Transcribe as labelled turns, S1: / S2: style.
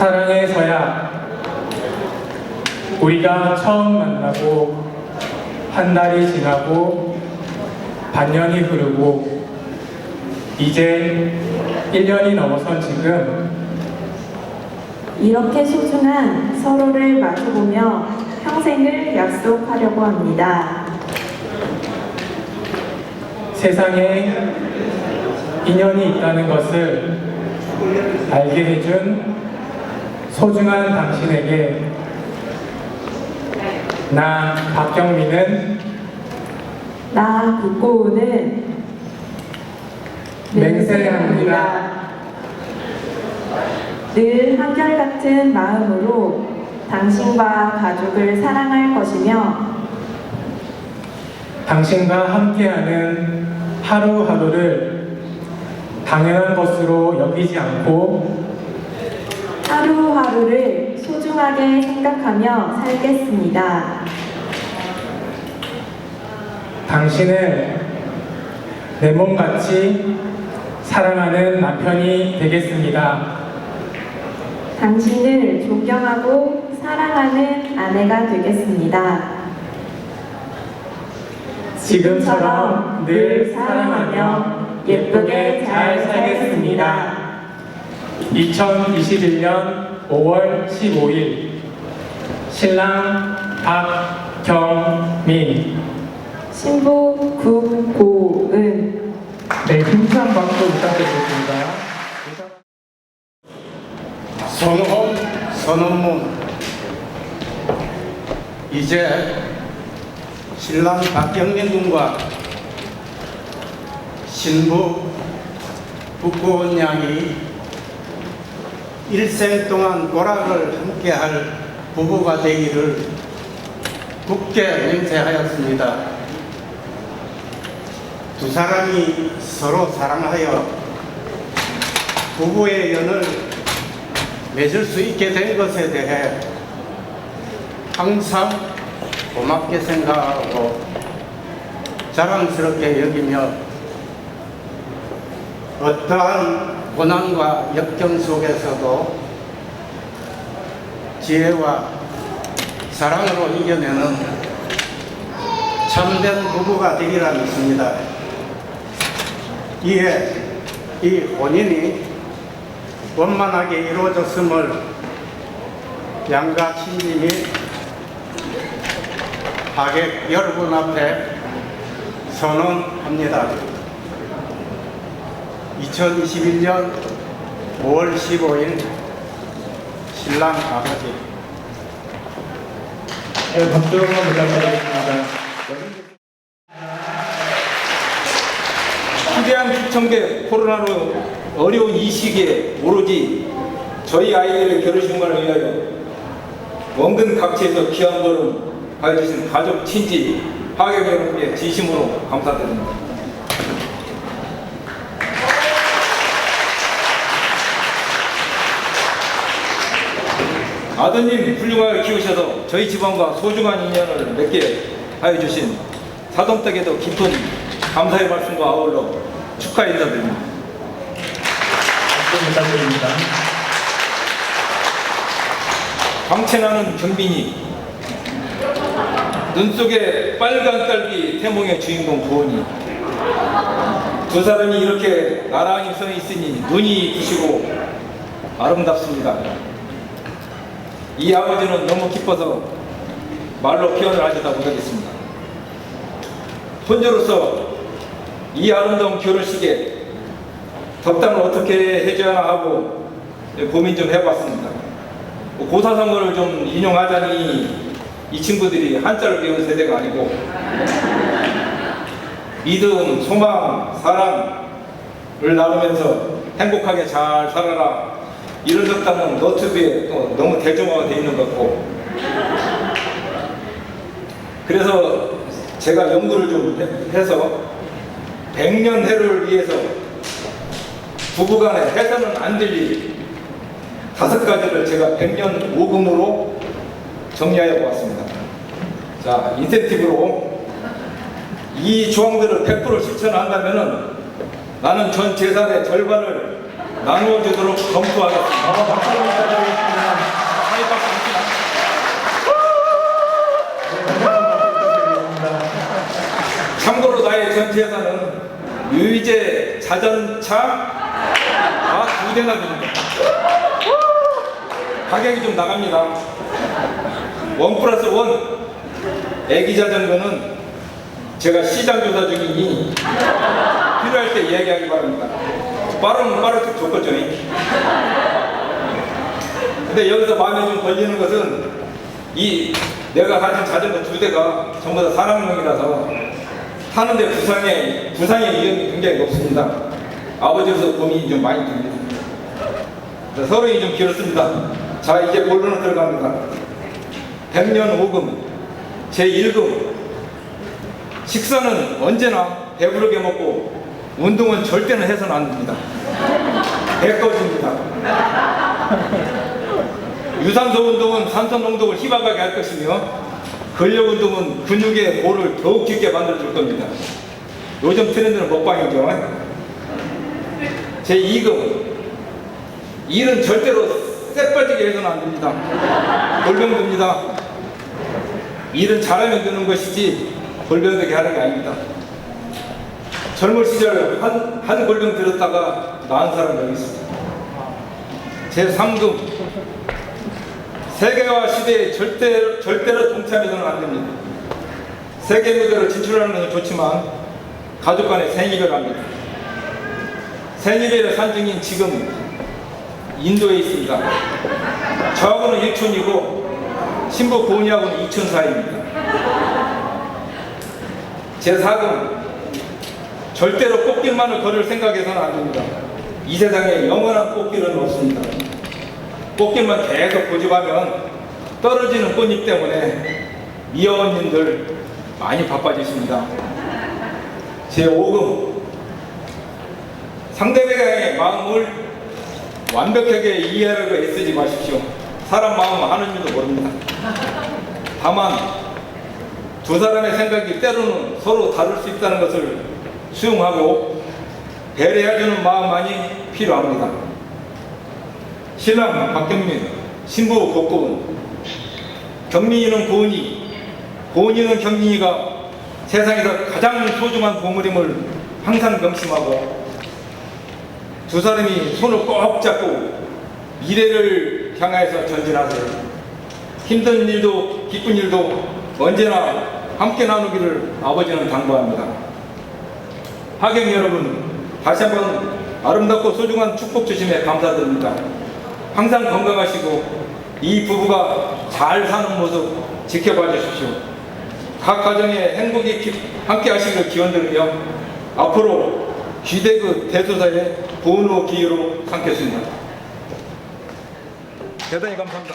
S1: 사랑해서야 우리가 처음 만나고 한 달이 지나고 반년이 흐르고 이제 1년이 넘어선 지금
S2: 이렇게 소중한 서로를 마주보며 평생을 약속하려고 합니다.
S1: 세상에 인연이 있다는 것을 알게 해준 소중한 당신에게 나 박경민은
S2: 나 국고우는
S1: 맹세합니다.
S2: 늘 한결같은 마음으로 당신과 가족을 사랑할 것이며
S1: 당신과 함께하는 하루하루를 당연한 것으로 여기지 않고
S2: 하루하루를 소중하게 생각하며 살겠습니다.
S1: 당신을 내 몸같이 사랑하는 남편이 되겠습니다.
S2: 당신을 존경하고 사랑하는 아내가 되겠습니다.
S1: 지금처럼 늘 사랑하며 예쁘게 잘 살겠습니다. 2021년 5월 15일. 신랑 박경민
S2: 신부 국고은.
S1: 네, 힘찬 박수 부탁드리겠습니다.
S3: 선홍 선홍문. 이제 신랑 박경민 군과 신부 국고원 양이 일생 동안 고락을 함께할 부부가 되기를 굳게 맹세하였습니다. 두 사람이 서로 사랑하여 부부의 연을 맺을 수 있게 된 것에 대해 항상 고맙게 생각하고 자랑스럽게 여기며 어떠한 고난과 역경 속에서도 지혜와 사랑으로 이겨내는 참된 부부가 되리라 믿습니다. 이에 이 혼인이 원만하게 이루어졌음을 양가 및 하객 여러분 앞에 선언합니다. 2021년 5월 15일 신랑 아버지
S1: 네, 박수 한번 부탁드리겠습니다.
S4: 위대한 기청대 코로나로 어려운 이 시기에 오로지 저희 아이들의 결혼식만을 위하여 원근 각지에서 귀한 걸음 가해주신 가족, 친지, 하객 여러분께 진심으로 감사드립니다. 아드님 훌륭하게 키우셔서 저희 집안과 소중한 인연을 맺게 하여 주신 사돈댁에도 깊은 감사의 말씀과 아울러 축하 인사드립니다.
S1: 부탁드립니다.
S4: 광채나는 경빈이 눈 속에 빨간 딸기 태몽의 주인공 부원이 두 사람이 이렇게 나란히 서 있으니 눈이 부시고 아름답습니다. 이 아버지는 너무 기뻐서 말로 표현을 하지다 못하겠습니다. 혼자로서 이 아름다운 결혼식에 덕담을 어떻게 해줘야 하고 고민 좀 해봤습니다. 고사성어를 좀 인용하자니 이 친구들이 한자를 배운 세대가 아니고 믿음, 소망, 사랑을 나누면서 행복하게 잘 살아라 이런 덕담은 너튜브에 또 너무 대중화가 돼 있는 것 같고 그래서 제가 연구를 좀 해- 해서 백년해를 위해서 부부간에 해서는 안 될 일 다섯 가지를 제가 백년 오금으로 정리하여 보았습니다. 자, 인센티브로 이 조항들을 100% 실천한다면은 나는 전 재산의 절반을 나누어 주도록 검토하겠습니다.
S1: 어, 박수 부탁드리겠습니다.
S4: 많이 박수합니다. 참고로 나의 전 재산은 유이제 자전차 다두 대나 됩니다. 가격이 좀 나갑니다. 원 플러스 원 애기 자전거는 제가 시장 조사 중이니 필요할 때 이야기하기 바랍니다. 빠르면 빠르게 좋겠죠. 근데 여기서 마음에 좀 걸리는 것은 이 내가 가진 자전거 두 대가 전부 다 사람용이라서 타는데 부상의 부상의 위험이 굉장히 높습니다. 아버지로서 고민이 좀 많이 듭니다. 자, 서론이 좀 길었습니다. 자 이제 본론으로 들어갑니다. 백년 오금 제1금 식사는 언제나 배부르게 먹고 운동은 절대는 해서는 안 됩니다. 배꺼집니다. 유산소 운동은 산소 농도를 희박하게 할 것이며 근력 운동은 근육의 볼을 더욱 깊게 만들어줄 겁니다. 요즘 트렌드는 먹방이죠. 제 2금 일은 절대로 쎄빠지게 해서는 안 됩니다. 골병 듭니다. 일은 잘하면 되는 것이지 골병되게 하는 게 아닙니다. 젊은 시절 한, 한 골병 들었다가 나은 사람 여기 있습니다. 제 3금 세계화 시대에 절대, 절대로 동참해서는 안 됩니다. 세계 무대로 진출하는 건 좋지만 가족 간의 생이별 합니다. 생이별의 산증인 지금 인도에 있습니다. 저하고는 일촌이고 신부 고은이하고는 이촌 사이입니다. 제4금 절대로 꽃길만을 걸을 생각해서는 안 됩니다. 이 세상에 영원한 꽃길은 없습니다. 꽃길만 계속 고집하면 떨어지는 꽃잎 때문에 미어원님들 많이 바빠지십니다. 제5금 상대방의 마음을 완벽하게 이해하려고 애쓰지 마십시오. 사람 마음 아는 줄도 모릅니다. 다만 두 사람의 생각이 때로는 서로 다를 수 있다는 것을 수용하고 배려해주는 마음만이 필요합니다. 신랑 박경민, 신부 복고은, 경민이는 고은이, 고은이는 경민이가 세상에서 가장 소중한 보물임을 항상 명심하고 두 사람이 손을 꼭 잡고 미래를 향해서 전진하세요. 힘든 일도 기쁜 일도 언제나 함께 나누기를 아버지는 당부합니다. 하객 여러분, 다시 한번 아름답고 소중한 축복 주심에 감사드립니다. 항상 건강하시고 이 부부가 잘 사는 모습 지켜봐 주십시오. 각 가정의 행복이 기- 함께 하시기를 기원드리며 앞으로 귀대그 대소사의 보은호 기회로 삼겠습니다. 대단히 감사합니다.